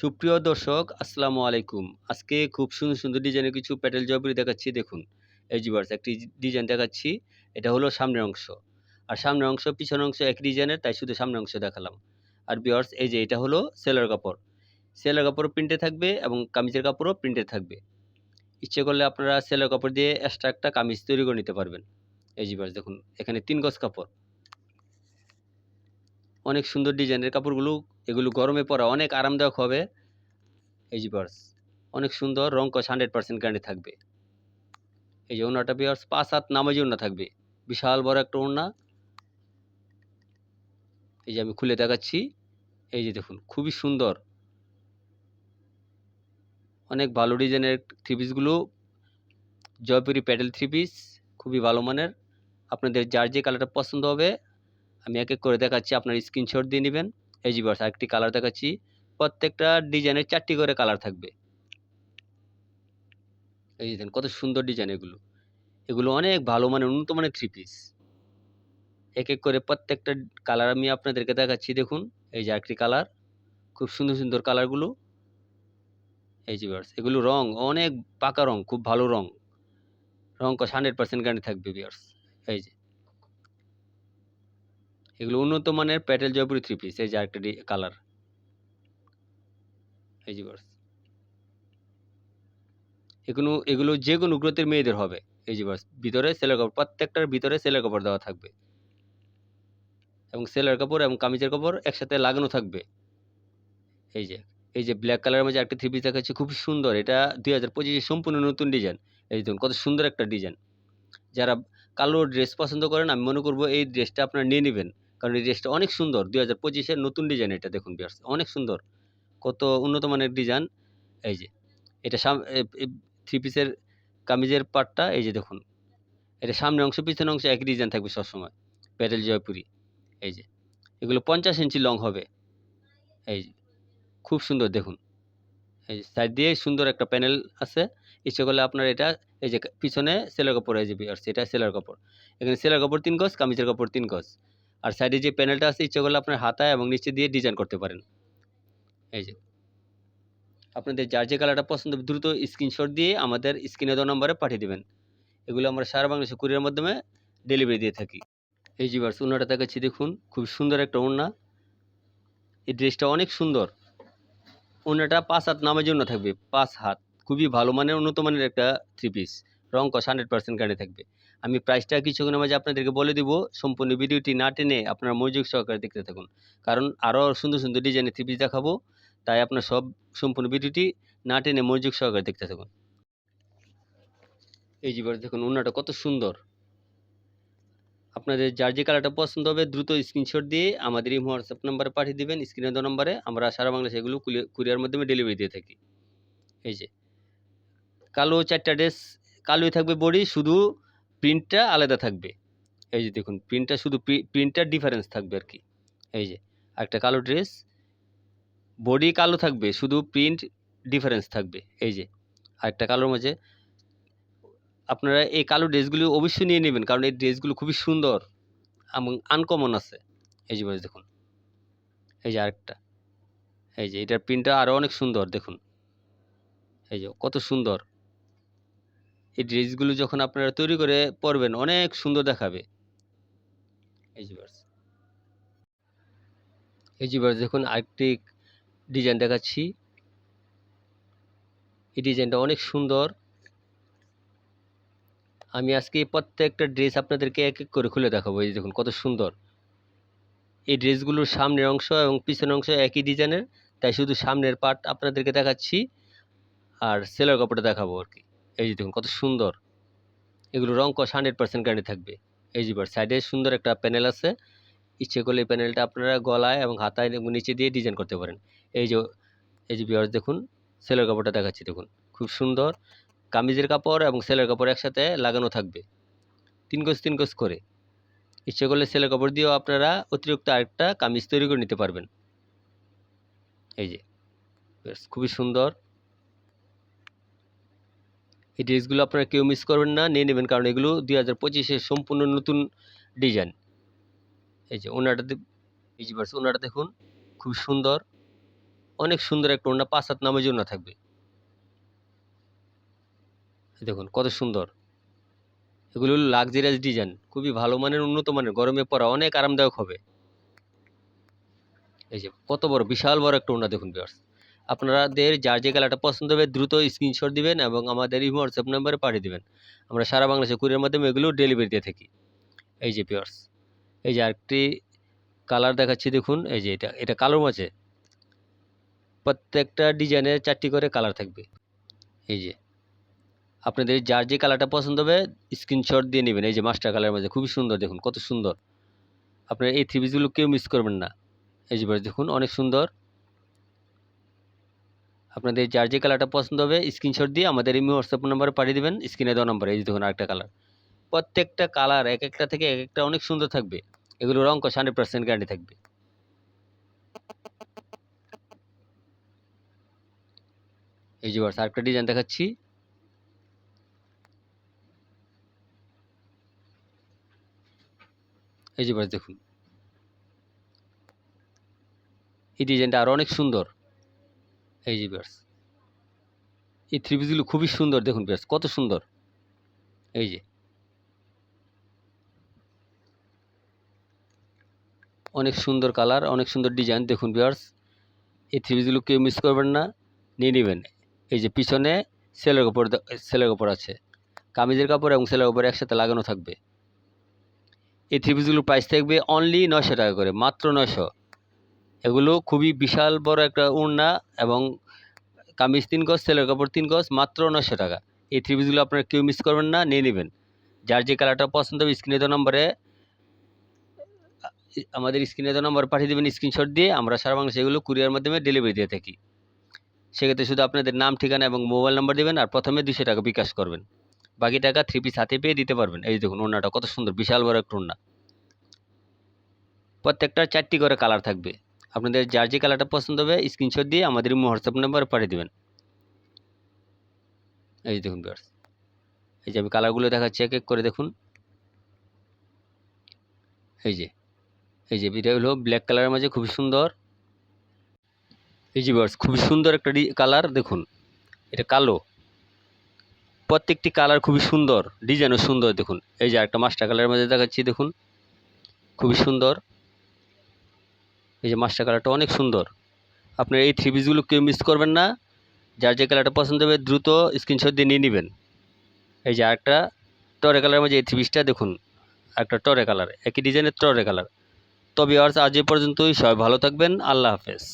সুপ্রিয় দর্শক, আসসালামু আলাইকুম। আজকে খুব সুন্দর সুন্দর ডিজাইনের কিছু প্যাটেল জয়পুরি দেখাচ্ছি, দেখুন। এই জিবার্স একটি ডিজাইন দেখাচ্ছি, এটা হলো সামনের অংশ। আর সামনের অংশ, পিছনের অংশ এক ডিজাইনের তাই শুধু সামনের অংশ দেখালাম। আর বিয়ার্স এই যে এটা হলো সেলার কাপড়। সেলার কাপড় প্রিন্টে থাকবে এবং কামিজের কাপড়ও প্রিন্টে থাকবে। ইচ্ছে করলে আপনারা সেলার কাপড় দিয়ে এক্সট্রা একটা কামিজ তৈরি করে নিতে পারবেন। এই জিবার্স দেখুন, এখানে তিন গজ কাপড়। অনেক সুন্দর ডিজাইনের কাপড়গুলো, এগুলো গরমে পরা অনেক আরামদায়ক হবে। এই যে বার্স অনেক সুন্দর রং কস হান্ড্রেড পার্সেন্ট গ্যারান্টি থাকবে। এই যে ওনাটা বিয়ার্স পাঁচ হাত নামাজি ওনা থাকবে। বিশাল বড় একটা ওনা। এই যে আমি খুলে দেখাচ্ছি। এই যে দেখুন, খুবই সুন্দর। অনেক ভালো ডিজাইনের থ্রি পিসগুলো জয়পুরি প্যাডেল থ্রি পিস খুবই ভালো মানের। আপনাদের যার যে কালারটা পছন্দ হবে আমি এক এক করে দেখাচ্ছি, আপনার স্ক্রিনশট দিয়ে নেবেন। এই যে বাস আরেকটি কালার দেখাচ্ছি। প্রত্যেকটা ডিজাইনের চারটি করে কালার থাকবে। এই দেখেন, কত সুন্দর ডিজাইন এগুলো। এগুলো অনেক ভালো মানে উন্নত মানের থ্রি পিস এক এক করে প্রত্যেকটা কালার আমি আপনাদেরকে দেখাচ্ছি, দেখুন। এই যে একটি কালার খুব সুন্দর সুন্দর কালারগুলো এই যে বিয়ার্স এগুলো রং, অনেক পাকা রং, খুব ভালো রং। রং কস হান্ড্রেড পার্সেন্ট গ্যারান্টি থাকবে বিয়ার্স এই যে। এগুলো উন্নত মানের প্যাটেল জয়পুরি থ্রি পিস এই যে আরেকটা কালার এই যে এগুলো এগুলো যে কোনো গ্রোথের মেয়েদের হবে। এই যে বার্স ভিতরে সেলের কাপড়, প্রত্যেকটার ভিতরে সেলের কাপড় দেওয়া থাকবে। এবং সেলের কাপড় এবং কামিজের কাপড় একসাথে লাগানো থাকবে। এই যে এই যে ব্ল্যাক কালারের মধ্যে একটা থ্রি পিস দেখাচ্ছি খুব সুন্দর। এটা দুই হাজার পঁচিশে সম্পূর্ণ নতুন ডিজাইন এই দেখুন, কত সুন্দর একটা ডিজাইন যারা কালো ড্রেস পছন্দ করেন, আমি মনে করব এই ড্রেসটা আপনারা নিয়ে নেবেন। কারণ এই ড্রেসটা অনেক সুন্দর। দুই হাজার পঁচিশের নতুন ডিজাইন এটা দেখুন বিয়ার্স অনেক সুন্দর। কত উন্নত মানের ডিজাইন এই যে, এটা সাম থ্রি পিসের কামিজের পার্টটা এই যে দেখুন, এটা সামনের অংশ, পিছনে অংশ একই ডিজাইন থাকবে সবসময় প্যাডেল জয়পুরি, এই যে, এগুলো পঞ্চাশ ইঞ্চি লং হবে, এই যে, খুব সুন্দর দেখুন, এই যে সাইড দিয়ে সুন্দর একটা প্যানেল আছে, ইচ্ছে করলে আপনার এটা, এই যে, পিছনে সেলার কাপড়, এই যে বিয়ার্স এটা সেলার কাপড়, এখানে সেলার কাপড় তিন গজ, কামিজের কাপড় তিন গজ আর সাইডে যে প্যানেলটা আছে, ইচ্ছে করলে আপনার হাতায় এবং নিচে দিয়ে ডিজাইন করতে পারেন। এই যে। আপনাদের যার যে কালারটা পছন্দ, দ্রুত স্ক্রিনশট দিয়ে আমাদের স্ক্রিনে দেওয়া নম্বরে পাঠিয়ে দেবেন। এগুলো আমরা সারা বাংলাদেশে কুরিয়ার মাধ্যমে ডেলিভারি দিয়ে থাকি। এই জিবার্স ওনাটা দেখাচ্ছি, দেখুন, খুব সুন্দর একটা ওড়না। এই ড্রেসটা অনেক সুন্দর। ওনাটা পাঁচ হাত নামের জন্য থাকবে, পাঁচ হাত। খুবই ভালো মানের, উন্নত মানের একটা থ্রি পিস রং কস হান্ড্রেড পার্সেন্ট গ্যারান্টি থাকবে। আমি প্রাইসটা কিছুক্ষণের মাঝে আপনাদেরকে বলে দিব, সম্পূর্ণ ভিডিওটি না টেনে আপনারা মনোযোগ সহকারে দেখতে থাকুন। কারণ আরও সুন্দর সুন্দর ডিজাইনের থ্রি পিস দেখাবো, তাই আপনার সব সম্পূর্ণ ভিডিওটি না টেনে মনোযোগ সহকারে দেখতে থাকুন। এই যে দেখুন ওনাটা কত সুন্দর। আপনাদের যার যে কালারটা পছন্দ হবে, দ্রুত স্ক্রিনশট দিয়ে আমাদের এই হোয়াটসঅ্যাপ নাম্বারে পাঠিয়ে দেবেন স্ক্রিনে দেওয়া নম্বরে আমরা সারা বাংলাদেশে এগুলো কুরিয়ার মাধ্যমে ডেলিভারি দিয়ে থাকি। এই যে, কালো চারটা ড্রেস কালোই থাকবে বডি, শুধু প্রিন্টটা আলাদা থাকবে। এই যে দেখুন প্রিন্টটা শুধু প্রিন্টার ডিফারেন্স থাকবে আর কি। এই যে, একটা কালো ড্রেস বডি কালো থাকবে, শুধু প্রিন্ট ডিফারেন্স থাকবে। এই যে, আরেকটা কালোর মাঝে, আপনারা এই কালো ড্রেসগুলো অবশ্যই নিয়ে নেবেন, কারণ এই ড্রেসগুলো খুবই সুন্দর এবং আনকমন আছে। এই যে দেখুন। এই যে আরেকটা। এই যে, এটার প্রিন্টটা আরও অনেক সুন্দর, দেখুন। এই যে, কত সুন্দর। এই ড্রেসগুলো যখন আপনারা তৈরি করে পরবেন, অনেক সুন্দর দেখাবে। এই যে বার্স এই যে বার্স দেখুন আরেকটি ডিজাইন দেখাচ্ছি। এই ডিজাইনটা অনেক সুন্দর। আমি আজকে প্রত্যেকটা ড্রেস আপনাদেরকে এক এক করে খুলে দেখাবো। এই দেখুন কত সুন্দর। এই ড্রেসগুলোর সামনের অংশ এবং পিছনের অংশ একই ডিজাইনের তাই শুধু সামনের পার্ট আপনাদেরকে দেখাচ্ছি। আর সেলার কাপড়টা দেখাবো আর কি। এই যে দেখুন, কত সুন্দর। এগুলো রং কষ হান্ড্রেড পার্সেন্ট গ্যারান্টি থাকবে। এই যে সাইডে সুন্দর একটা প্যানেল আছে। ইচ্ছে করলে এই প্যানেলটা আপনারা গলায় এবং হাতায় নিচে দিয়ে ডিজাইন করতে পারেন। এই যে এই যে বিয়ার্স দেখুন সেলের কাপড়টা দেখাচ্ছি, দেখুন, খুব সুন্দর। কামিজের কাপড় এবং সেলের কাপড় একসাথে লাগানো থাকবে। তিন গজ তিন গজ করে। ইচ্ছে করলে সেলের কাপড় দিয়েও আপনারা অতিরিক্ত আরেকটা কামিজ তৈরি করে নিতে পারবেন। এই যে খুবই সুন্দর। এই ড্রেসগুলো আপনারা কেউ মিস করবেন না, নিয়ে নেবেন। কারণ এগুলো দুই হাজার পঁচিশের সম্পূর্ণ নতুন ডিজাইন এই যে ওনাটা এই ওনাটা দেখুন খুব সুন্দর। অনেক সুন্দর একটা ওনা, পাঁচ হাত নামের জন্য থাকবে। দেখুন, কত সুন্দর। এগুলো লাক্সারিয়াস ডিজাইন খুবই ভালো মানের, উন্নত মানের, গরমে পরা, অনেক আরামদায়ক হবে। এই যে কত বড়, বিশাল বড় একটা ওড়না দেখুন বিয়ার্স আপনাদের যার যে কালারটা পছন্দ হবে দ্রুত স্ক্রিনশট দিবেন এবং আমাদের এই হোয়াটসঅ্যাপ নাম্বারে পাঠিয়ে দিবেন। আমরা সারা বাংলাদেশে কুরিয়ার মাধ্যমে এগুলো ডেলিভারি দিয়ে থাকি। এই যে পিয়ার্স এই যে আরেকটি কালার দেখাচ্ছি দেখুন, এই যে এটা এটা কালোর মাঝে প্রত্যেকটা ডিজাইনের চারটি করে কালার থাকবে। এই যে, আপনাদের যার যে কালারটা পছন্দ হবে স্ক্রিনশট দিয়ে নেবেন। এই যে মাস্টার কালারের মাঝে, খুবই সুন্দর দেখুন, কত সুন্দর। আপনার এই থ্রি পিসগুলো কেউ মিস করবেন না। এই যে দেখুন, অনেক সুন্দর। আপনাদের যার যে কালারটা পছন্দ হবে স্ক্রিনশট দিয়ে আমাদের এই হোয়াটসঅ্যাপ নাম্বারে পাঠিয়ে দেবেন স্ক্রিনে দেওয়া নাম্বারে এই দেখুন আরেকটা কালার প্রত্যেকটা কালার এক একটা থেকে এক একটা অনেক সুন্দর থাকবে। এগুলো রঙ কষ হান্ড্রেড পার্সেন্ট গ্যারান্টি থাকবে। এই যে আরেকটা ডিজাইন দেখাচ্ছি। এই যে দেখুন। এই ডিজাইনটা আরও অনেক সুন্দর। এই যে বাস এই থ্রি পিসগুলো খুবই সুন্দর, দেখুন বেশ কত সুন্দর। এই যে। অনেক সুন্দর কালার, অনেক সুন্দর ডিজাইন, দেখুন বিয়ার্স, এই থ্রি পিসগুলো কেউ মিস করবেন না, নিয়ে নেবেন। এই যে পিছনে সেলের কাপড় সেলের কাপড় আছে, কামিজের কাপড় এবং সেলের কাপড় একসাথে লাগানো থাকবে। এই থ্রি পিসগুলোর প্রাইস থাকবে অনলি নয়শো টাকা করে, মাত্র নয়শো। এগুলো খুবই বিশাল বড় একটা ওড়না এবং কামিজ তিন গজ সেলের কাপড় তিন গজ, মাত্র নশো টাকা। এই থ্রি পিসগুলো আপনারা কেউ মিস করবেন না, নিয়ে নেবেন। যার যে কালারটা পছন্দ হবে স্ক্রিনে দেওয়া নম্বরে আমাদের স্ক্রিনে দেওয়া নম্বর পাঠিয়ে দেবেন স্ক্রিনশট দিয়ে, আমরা সারা বাংলাদেশে এগুলো কুরিয়ার মাধ্যমে ডেলিভারি দিয়ে থাকি। সেক্ষেত্রে শুধু আপনাদের নাম, ঠিকানা এবং মোবাইল নাম্বার দেবেন, আর প্রথমে দুশো টাকা বিকাশ করবেন। বাকি টাকা থ্রি পিস হাতে পেয়ে দিতে পারবেন। এই দেখুন ওড়নাটা কত সুন্দর, বিশাল বড় একটা ওড়না প্রত্যেকটা চারটি করে কালার থাকবে। আপনাদের যার যে কালারটা পছন্দ হবে স্ক্রিনশট দিয়ে আমাদের হোয়াটসঅ্যাপ নাম্বার পাঠিয়ে দেবেন। এই যে দেখুন বিয়ার্স এই যে আমি কালারগুলো দেখাচ্ছি, এক এক করে দেখুন। এই যে এই যে এটা হলো ব্ল্যাক কালারের মাঝে খুবই সুন্দর। এই যে বিয়ার্স খুবই সুন্দর একটা কালার দেখুন। এটা কালো। প্রত্যেকটি কালার খুবই সুন্দর ডিজাইনও সুন্দর, দেখুন। এই যে একটা মাস্টার কালারের মাঝে দেখাচ্ছি, দেখুন। খুবই সুন্দর। এই যে মাস্টার কালারটা অনেক সুন্দর। আপনার এই থ্রি পিসগুলো কেউ মিস করবেন না। যার যে কালারটা পছন্দ হবে দ্রুত স্ক্রিনশট দিয়ে নিয়ে নেবেন। এই যে আরেকটা টরে কালারের মধ্যে এই থ্রি পিসটা দেখুন। একটা টরে কালার, একই ডিজাইনের টরে কালার। তবে আজ এ পর্যন্তই, সবাই ভালো থাকবেন, আল্লাহ হাফেজ।